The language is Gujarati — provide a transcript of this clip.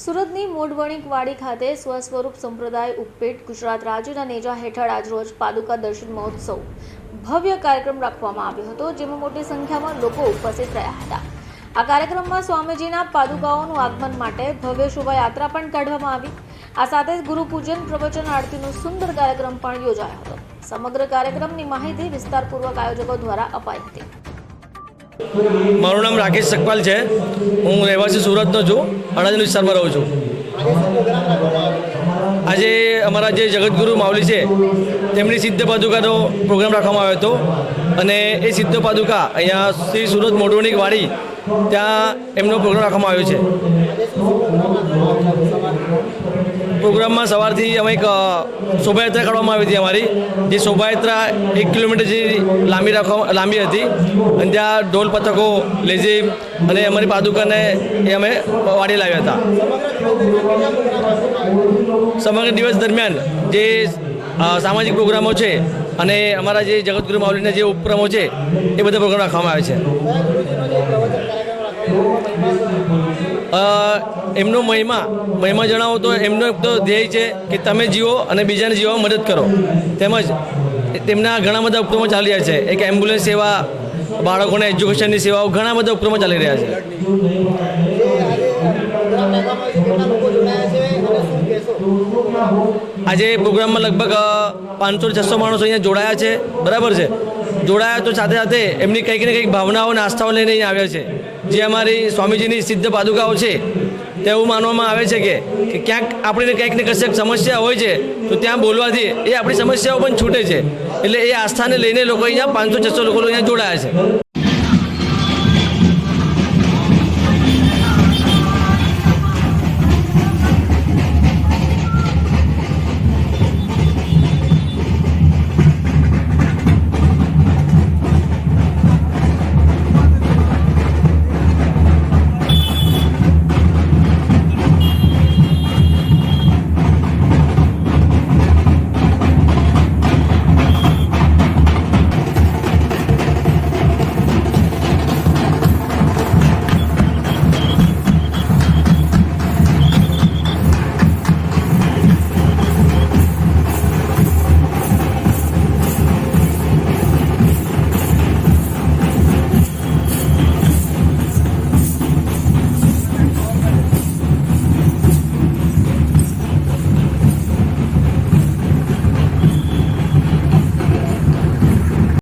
સુરતની મોડવણિકવાડી ખાતે સ્વસ્વરૂપ સંપ્રદાય ઉપપીઠ ગુજરાત રાજ્યના નેજા હેઠળ આજરોજ પાદુકા દર્શન મહોત્સવ. ભવ્ય કાર્યક્રમ રાખવામાં આવ્યો હતો, જેમાં મોટી સંખ્યામાં લોકો ઉપસ્થિત રહ્યા હતા. આ કાર્યક્રમમાં સ્વામીજીના પાદુકાઓનું આગમન માટે ભવ્ય શોભાયાત્રા પણ કાઢવામાં આવી. આ સાથે ગુરુપૂજન, પ્રવચન, આરતીનો સુંદર કાર્યક્રમ પણ યોજાયો હતો. સમગ્ર કાર્યક્રમની માહિતી વિસ્તારપૂર્વક આયોજકો દ્વારા અપાઈ હતી. મારું નામ રાકેશ સકપાલ છે. હું રહેવાસી સુરતનો છું, અડાજણ વિસ્તારમાં રહું છું. આજે અમારા જે જગતગુરુ માવલી છે, તેમની સિદ્ધ પાદુકાનો પ્રોગ્રામ રાખવામાં આવ્યો હતો. અને એ સિદ્ધ પાદુકા અહીંયા શ્રી સુરત મોઢવણીક વાડી ત્યાં એમનો પ્રોગ્રામ રાખવામાં આવ્યો છે. પ્રોગ્રામમાં સવારથી અમે એક શોભાયાત્રા કાઢવામાં આવી હતી અમારી, જે શોભાયાત્રા એક કિલોમીટર જેવી લાંબી રાખવા, લાંબી હતી. અને ત્યાં ઢોલ પથકો, લેઝી અને અમારી પાદુકાને એ અમે વાડી લાવ્યા હતા. સમગ્ર દિવસ દરમિયાન જે સામાજિક પ્રોગ્રામો છે અને અમારા જે જગતગુરુ માવલીના જે ઉપક્રમો છે, એ બધા પ્રોગ્રામ રાખવામાં આવે છે. એમનો મહિમા મહિમા જણાવો તો એમનો એક તો ધ્યેય છે કે તમે જીવો અને બીજાને જીવવા મદદ કરો. તેમજ તેમના ઘણા બધા ઉપક્રમો ચાલી રહ્યા છે. એક એમ્બ્યુલન્સ સેવા, બાળકોને એજ્યુકેશનની સેવાઓ, ઘણા બધા ઉપક્રમો ચાલી રહ્યા છે. આજે પ્રોગ્રામમાં લગભગ પાંચસો છસો માણસો અહીંયા જોડાયા છે. બરાબર છે? જોડાયા તો સાથે સાથે એમની કંઈક ને કંઈક ભાવનાઓ અને આસ્થાઓ લઈને અહીંયા આવ્યા છે. જે અમારી સ્વામીજીની સિદ્ધ પાદુકાઓ છે તેવું માનવામાં આવે છે કે ક્યાંક આપણીને કંઈક ને કશેક સમસ્યા હોય છે, તો ત્યાં બોલવાથી એ આપણી સમસ્યાઓ પણ છૂટે છે. એટલે એ આસ્થાને લઈને લોકો અહીંયા પાંચસો છસો લોકો અહીંયા જોડાયા છે.